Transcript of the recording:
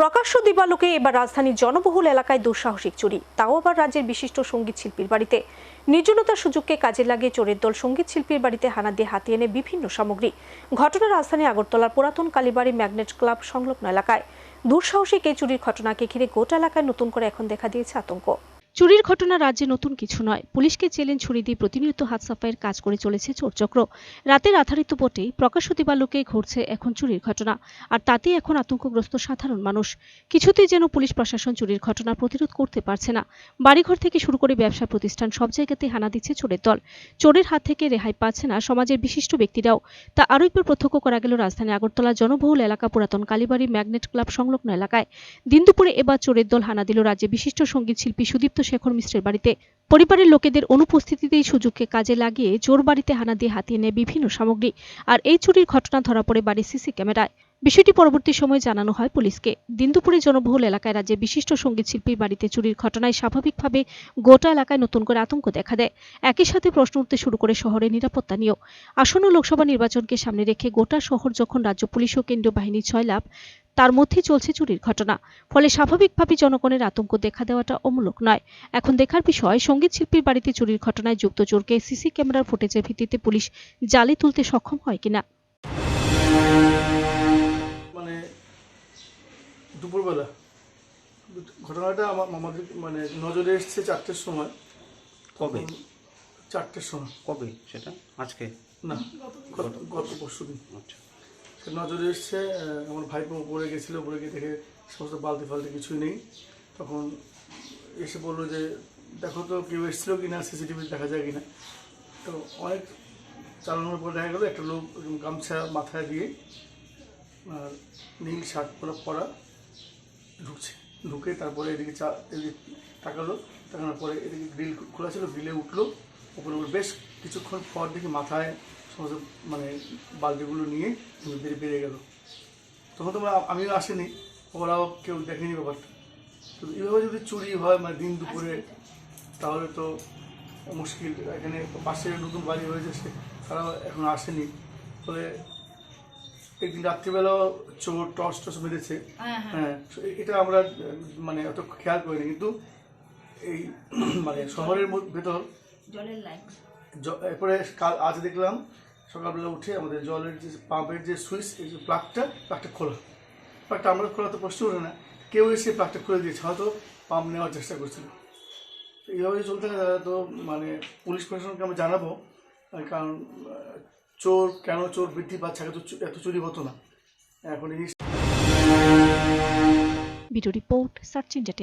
প্রকাশ্য দিবালোকে এবার রাজধানীর জনবহুল এলাকায় দুঃসাহসিক চুরি। তাও আবার রাজ্যের বিশিষ্ট সংগীত শিল্পীর বাড়িতে। নির্জনতার সুযোগকে কাজে লাগিয়ে চোরের দল সংগীত শিল্পীর বাড়িতে হানা দিয়ে হাতিয়ে এনে বিভিন্ন সামগ্রী। ঘটনা রাজধানী আগরতলার পুরাতন কালীবাড়ি ম্যাগনেট ক্লাব সংলগ্ন এলাকায়। দুঃসাহসিক এই চুরির ঘটনাকে ঘিরে গোটা এলাকায় নতুন করে এখন দেখা দিয়েছে আতঙ্ক। চুরির ঘটনা রাজ্যে নতুন কিছু নয়। পুলিশকে চ্যালেঞ্জ ছুরি দিয়ে প্রতিনিয়ত হাত সাফাইয়ের কাজ করে চলেছে চোরচক্র। রাতের আধারিত বটেই প্রকাশ্য দিবালোকে ঘটছে এখন চুরির ঘটনা, আর তাতেই এখন আতঙ্কগ্রস্ত সাধারণ মানুষ। কিছুতেই যেন পুলিশ প্রশাসন চুরির ঘটনা প্রতিরোধ করতে পারছে না। বাড়িঘর থেকে শুরু করে ব্যবসা প্রতিষ্ঠান সব জায়গাতে হানা দিচ্ছে চোরের দল। চোরের হাত থেকে রেহাই পাচ্ছে না সমাজের বিশিষ্ট ব্যক্তিরাও। তা আরও একবার প্রত্যক্ষ করা গেল রাজধানী আগরতলার জনবহুল এলাকা পুরাতন কালীবাড়ি ম্যাগনেট ক্লাব সংলগ্ন এলাকায়। দিন দুপুরে এবার চোরের দল হানা দিল রাজ্যে বিশিষ্ট সংগীত শিল্পী সুদীপ্ত শেখর মিশ্রের বাড়িতে। পরিবারের লোকেদের অনুপস্থিতিতেই সুযোগকে কাজে লাগিয়ে চোর বাড়িতে হানা দিয়ে হাতিয়ে নেয় বিভিন্ন সামগ্রী। আর এই চুরির ঘটনা ধরা পড়ে বাড়ির সিসি ক্যামেরায়। বিষয়টি পরবর্তী সময়ে জানানো হয় পুলিশকে। দিন দুপুরে জনবহুল এলাকায় রাজ্যের বিশিষ্ট সংগীত শিল্পীর বাড়িতে চুরির ঘটনায় স্বাভাবিকভাবে গোটা এলাকায় নতুন করে আতঙ্ক দেখা দেয়। একই সাথে প্রশ্ন উঠতে শুরু করে শহরের নিরাপত্তা নিয়েও। আসন্ন লোকসভা নির্বাচনকে সামনে রেখে গোটা শহর যখন রাজ্য পুলিশ ও কেন্দ্রীয় বাহিনীর ছয়লাভ তার মধ্যে চলছে চুরির ঘটনা। ফলে স্বাভাবিকভাবে জনগণের আতঙ্ক দেখা দেওয়াটা অমূলক নয়। এখন দেখার বিষয় সংগীত শিল্পীর বাড়িতে চুরির ঘটনায় যুক্ত চোরকে সিসি ক্যামেরার ফুটেজের ভিত্তিতে পুলিশ জালে তুলতে সক্ষম হয় কিনা? মানে দুপুরবেলা ঘটনাটা আমার আমাদের মানে নজরে এসছে চারটের সময়। কবে? চারটের সময়। কবে সেটা? আজকে? না গত গত পরশু দিন আচ্ছা। নজরে এসছে আমার ভাইপো উপরে গেছিল, উপরে গিয়ে দেখে সমস্ত বালতি ফালতি কিছুই নেই। তখন এসে বলল যে, দেখো তো কেউ এসেছিল কি না সিসিটিভি দেখা যায় কি না তো অনেক চালানোর পর দেখা গেলো, একটা লোক গামছা মাথায় দিয়ে, আর নীল শার্ট পরা পরা ঢুকছে। ঢুকে তারপরে এদিকে চা, এদিকে তাকালো, তাকানোর পরে এদিকে গ্রিল খোলা ছিল, গ্রিলে উঠল। ওপরে বেশ কিছুক্ষণ পর দেখি মাথায় সমস্ত মানে বালতিগুলো নিয়ে বেরিয়ে বেরিয়ে গেল। তখন তোমরা আমিও আসিনি ওরাও কেউ দেখেনি ব্যাপারটা। তো এইভাবে যদি চুরি হয় মানে দিন দুপুরে তাহলে তো মুশকিল। এখানে পাশে নতুন বাড়ি হয়েছে সে তারাও এখন আসেনি। ফলে একদিন রাত্রিবেলাও চোর টর্চ টর্চ মেরেছে। হ্যাঁ এটা আমরা মানে অত খেয়াল করিনি। কিন্তু এই মানে শহরের মধ্যে- ভেতর জলের লাইন এরপরে কাল আজ দেখলাম সকালবেলা উঠে আমাদের জলের যে পাম্পের যে সুইচ, এই যে প্লাগটা প্লাগটা খোলা। প্লাগটা আমরা খোলা তো প্রশ্ন ওঠে না। কেউ এসে প্লাগটা খুলে দিয়েছে, হয়তো পাম্প নেওয়ার চেষ্টা করছিল। এইভাবে চলতে তাহলে তো মানে পুলিশ প্রশাসনকে আমরা জানাব কারণ চোর, কেন চোর বৃদ্ধি পাচ্ছে? আগে তো এত চুরি হতো না। এখন এই ভিডিও রিপোর্ট, সার্চ ইন্ডিয়া